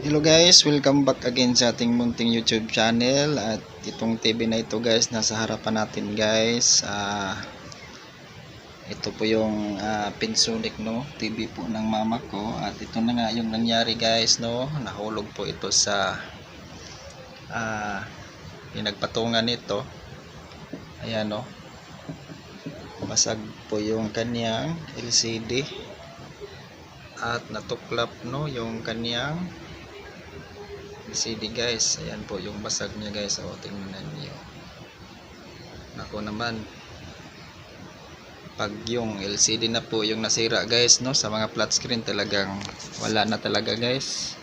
Hello guys, welcome back again sa ating munting YouTube channel at itong TV na ito guys, nasa harapan natin guys. Ah ito po yung ah, Pinsonic no, TV po ng mama ko. At ito na nga yung nangyari guys no, nahulog po ito sa ah pinagpatungan nito. Ayan no? Basag po yung kanyang LCD at natuklap no? Yung kanyang LCD guys. Ayan po yung basag niya guys. O tingnan niyo. Nako naman. Pag yung LCD na po yung nasira guys no? Sa mga flat screen talagang wala na talaga guys.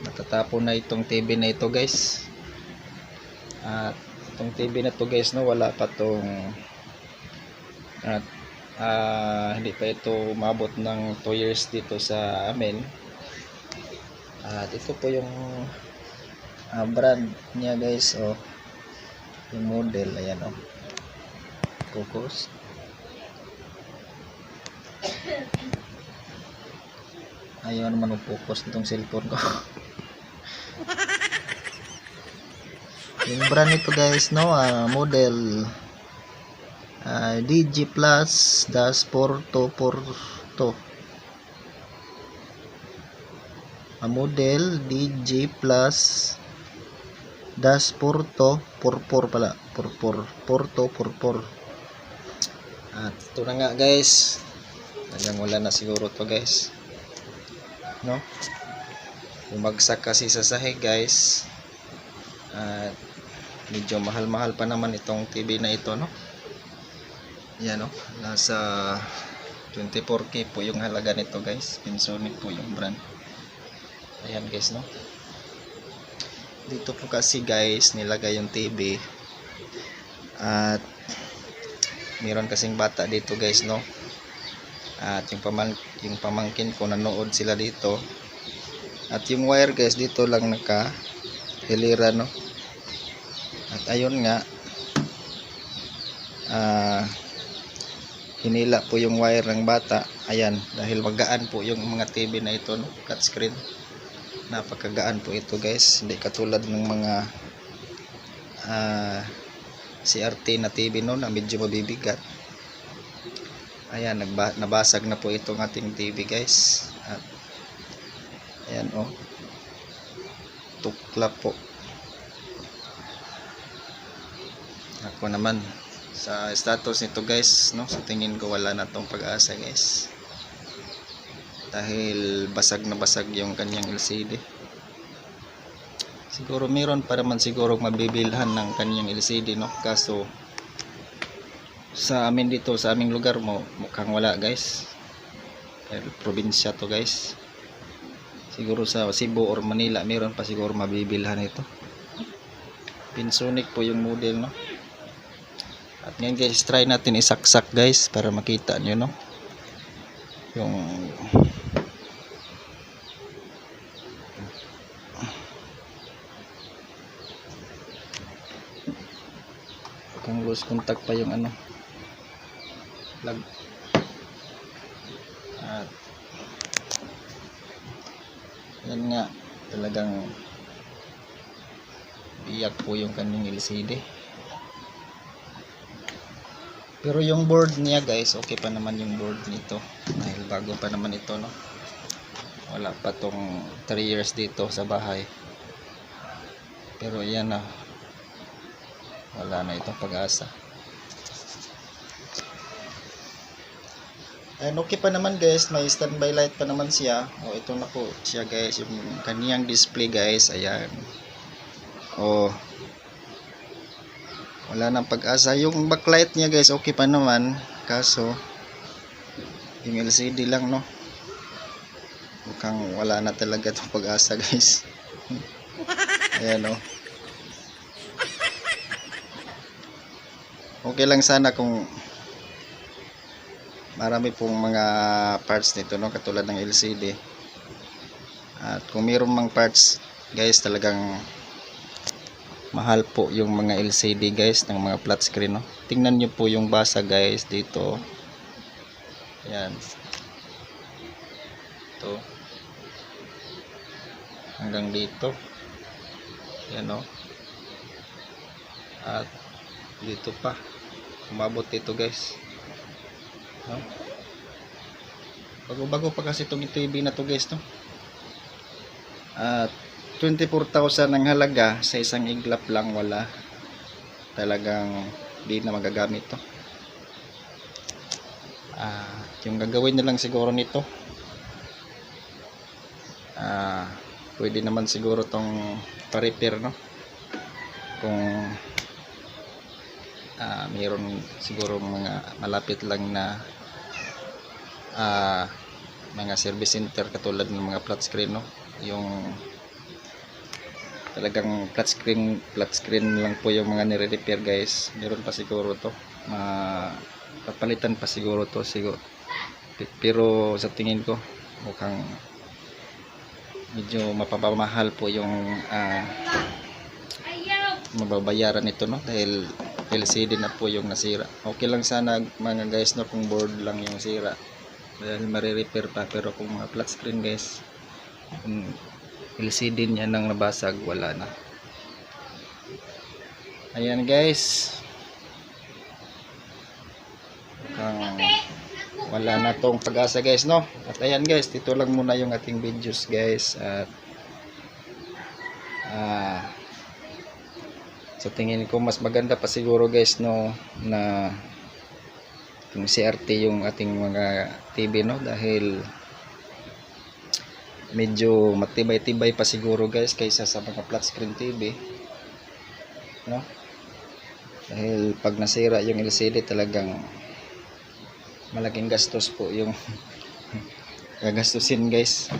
Natatapon na itong TV na ito guys. At itong TV na to guys no? Wala pa tong at ah, hindi pa ito umabot ng 2 years dito sa amin at ito po yung uh, brand niya guys oh. Yung model ayan oh. Focus. Ayaw naman focus nitong cellphone ko. Yung brand nito guys no uh, model ah, uh, DG plus dash 4242 a model DG Plus das Porto Purpur pala. Purpur Porto Purpur. At ito na nga guys. Hanggang wala na siguro to guys. No? Bumagsak kasi sa sahig guys. At medyo mahal-mahal pa naman itong TV na ito no? Yan no? Nasa 24k po yung halaga nito guys. Pinsonic po yung brand ayan guys no? Dito po kasi guys nilagay yung TV at meron kasing bata dito guys no? At yung, paman yung pamangkin ko nanood sila dito. At yung wire guys dito lang naka hilira no? At ayun nga ah hinila po yung wire ng bata. Ayan dahil magaan po yung mga TV na ito no? Cut screen napakagaan po ito guys. Hindi katulad ng mga ah CRT na TV no na medyo mabibigat. Ayan nabasag na po itong ating TV guys. At ayan oh. Tukla po. Ako naman sa status nito guys no sa tingin ko wala na tong pag-asa guys dahil basag na basag yung kanyang LCD siguro meron pa naman siguro mabibilhan ng kanyang LCD no? Kaso sa amin dito sa aming lugar mo mukhang wala guys. Dahil probinsya to guys. Siguro sa Cebu or Manila meron pa siguro mabibilhan ito. Pinsonic po yung model no? At ngayon guys try natin isaksak guys para makita nyo no? Yung kung loose contact pa yung ano. Plug at. Yan nga talagang biyak po yung kanyang LCD pero yung board niya guys okay pa naman yung board nito. Dahil bago pa naman ito no? Wala pa tong 3 years dito sa bahay. Pero yan na wala na itong pag-asa. And okay pa naman guys. May standby light pa naman siya. O ito na po siya guys. Yung kaniyang display guys. Ayan. O wala nang pag-asa. Yung backlight niya guys okay pa naman. Kaso yung LCD lang no? Mukhang wala na talaga itong pag-asa guys. Ayan o okay lang sana kung marami pong mga parts nito no? Katulad ng LCD at kung mayroong mang parts guys talagang mahal po yung mga LCD guys ng mga flat screen no? Tingnan nyo po yung basa guys dito. Yan ito. Hanggang dito. Yan o at dito pa. Umabot dito guys. No? bago bago pa kasi itong TV na to guys no? At 24,000 ang halaga sa isang iglap lang wala. Talagang di na magagamit to. Ah yung gagawin na lang siguro nito ah pwede naman siguro tong pa-repair no? Kung ah mayroon siguro mga malapit lang na ah mga service center katulad ng mga flat screen no? Yung talagang flat screen flat screen lang po yung mga nire-repair guys. Meron pa siguro to. Ma papalitan pa siguro to siguro pero sa tingin ko mukhang medyo mapapamahal po yung ah, mababayaran nito no? Dahil LCD na po yung nasira. Okay lang sana mga guys no kung board lang yung sira. Dahil marirepair pa pero kung mga flat screen guys kung LCD niya nang nabasag wala na. Ayan guys. Mukhang wala na tong pag-asa guys no? At ayan guys dito lang muna yung ating videos guys. At ah sa tingin ko mas maganda pa siguro guys no na yung CRT yung ating mga TV no? Dahil medyo matibay-tibay pa siguro guys kaysa sa mga flat screen TV no? Dahil pag nasira yung LCD talagang malaking gastos po yung gagastusin guys.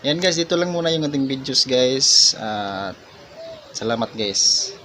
Yan guys dito lang muna yung ating videos guys. At salamat guys